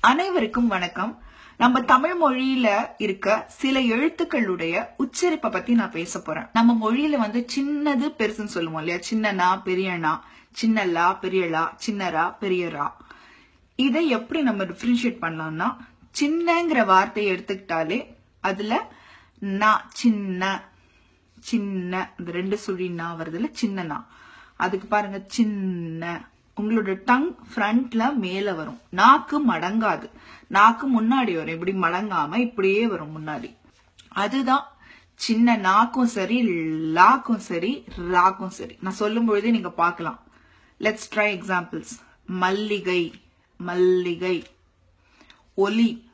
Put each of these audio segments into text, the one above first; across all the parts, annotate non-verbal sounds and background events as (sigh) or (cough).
அனைவருக்கும் வணக்கம். நம்ம தமிழ் மொழியில இருக்க சில எழுத்துக்களுடைய உச்சரிப்பை பத்தி நான் பேச போறேன். நம்ம மொழியில வந்து சின்னது பெருசுன்னு சொல்லுவோம் இல்லையா? சின்னனா பெரியனா சின்னலா பெரியலா சின்னரா பெரியரா இதை எப்படி நம்ம டிஃபரன்ஷியேட் பண்ணலாம்னா சின்னங்கிற வார்த்தையை எடுத்துக்கிட்டாலே அதுல நான் சின்ன சின்ன இந்த ரெண்டு சுழி நா வருதுல சின்னனா அதுக்கு பாருங்க சின்ன. உங்களோட டங் ஃப்ரண்ட்ல மேல வரும். நாக்கு மடங்காது. நாக்கு முன்னாடி வரும். இப்படி மடங்காம இப்படியே வரும் முன்னாடி. அதுதான் சின்ன நாக்கும் சரி லாக்கும் சரி ராக்கும் சரி. நான் சொல்லும் பொழுதே நீங்க பார்க்கலாம். லெட்ஸ் ட்ரை எக்ஸாம்பிள்ஸ் மல்லிகை மல்லிகை ஒலி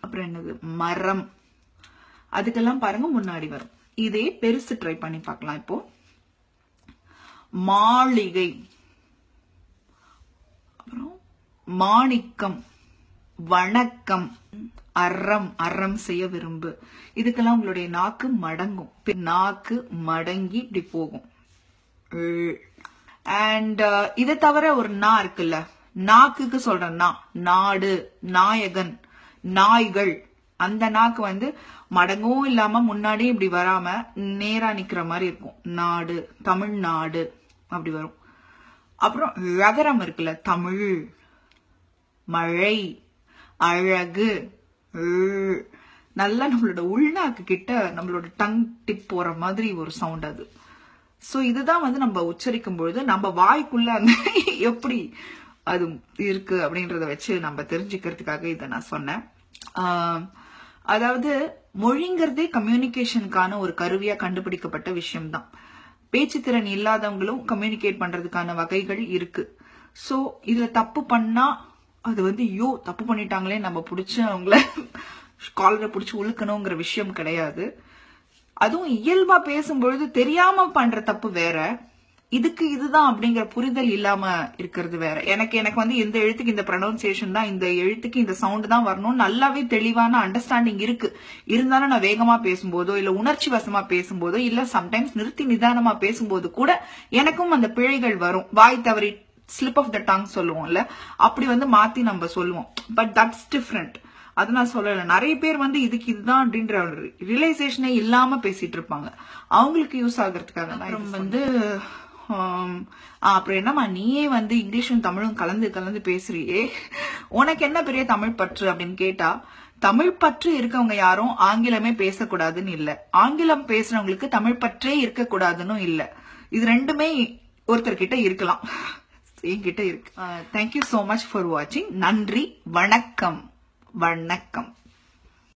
அப்புறம் என்னது? மரம். அதுக்கெல்லாம் பாருங்க முன்னாடி வரும். இதே பெருசு ட்ரை பண்ணி பார்க்கலாம் இப்போ. மாளிகை. மாணிக்கம் வணக்கம் அறம் அறம் செய்ய விரும்பு. இதுக்கெல்லாம் உங்களுடைய நாக்கு மடங்கும். நாக்கு மடங்கி இப்படி போகும். அண்ட் uh, இதை தவிர ஒரு நா இருக்குல்ல? நாக்குக்கு சொல்றேன் நா. நாடு நாயகன் நாய்கள். அந்த நாக்கு வந்து மடங்கும் இல்லாம முன்னாடி இப்படி வராம நேரா நிக்கிற மாதிரி இருக்கும். நாடு தமிழ்நாடு அப்படி வரும். அப்புறம் ரகரம் இருக்குல்ல? தமிழ். மழை அழகு நல்லா நம்மளோட உள்நாக்கு கிட்ட நம்மளோட டங் டிப் போற மாதிரி ஒரு சவுண்ட் அது. ஸோ இதுதான் வந்து நம்ம உச்சரிக்கும் பொழுது நம்ம வாய்க்குள்ள அந்த (laughs) எப்படி அது இருக்கு அப்படின்றத வச்சு நம்ம தெரிஞ்சுக்கிறதுக்காக இதை நான் சொன்னேன். அதாவது மொழிங்கிறதே கம்யூனிகேஷனுக்கான ஒரு கருவியா கண்டுபிடிக்கப்பட்ட விஷயம்தான். பேச்சுத்திறன் இல்லாதவங்களும் கம்யூனிகேட் பண்றதுக்கான வகைகள் இருக்கு. ஸோ இதுல தப்பு பண்ணா அது வந்து ஐயோ தப்பு பண்ணிட்டாங்களே நம்ம பிடிச்சி அவங்கள காலரை பிடிச்சி உழுக்கணுங்கிற விஷயம் கிடையாது. அதுவும் இயல்பா பேசும்பொழுது தெரியாம பண்ற தப்பு வேற. இதுக்கு இதுதான் அப்படிங்கிற புரிதல் இல்லாம இருக்கிறது வேற. எனக்கு எனக்கு வந்து இந்த எழுத்துக்கு இந்த ப்ரொனவுன்சியேஷன் தான் இந்த எழுத்துக்கு இந்த சவுண்ட் தான் வரணும் நல்லாவே தெளிவான அண்டர்ஸ்டாண்டிங் இருக்கு. இருந்தாலும் நான் வேகமா பேசும்போதோ இல்ல உணர்ச்சி வசமா பேசும்போதோ இல்ல சம்டைம்ஸ் நிறுத்தி நிதானமா பேசும்போது கூட எனக்கும் அந்த பிழைகள் வரும். வாய் தவறி ஸ்லிப் ஆஃப் த டங் சொல்லுவோம்ல அப்படி வந்து மாத்தி நம்ம சொல்லுவோம். பட் தட்ஸ் டிஃப்ரெண்ட் அது நான் சொல்லல. நிறைய பேர் வந்து இதுக்கு இதுதான் அப்படின்ற ரியலைசேஷனே இல்லாம பேசிட்டு இருப்பாங்க. அவங்களுக்கு யூஸ் ஆகுறதுக்காக அப்புறம் வந்து அப்புறம் என்னம்மா நீயே வந்து இங்கிலீஷும் தமிழும் கலந்து கலந்து பேசுறியே. உனக்கு என்ன பெரிய தமிழ் பற்று அப்படின்னு கேட்டா தமிழ் பற்று இருக்கவங்க யாரும் ஆங்கிலமே பேசக்கூடாதுன்னு இல்ல. ஆங்கிலம் பேசுறவங்களுக்கு தமிழ் பற்றே இருக்கக்கூடாதுன்னு இல்ல. இது ரெண்டுமே ஒருத்தர்கிட்ட இருக்கலாம். என்கிட்ட இருக்கு. தேங்க்யூ சோ மச் ஃபார் வாட்சிங் நன்றி வணக்கம். வணக்கம்.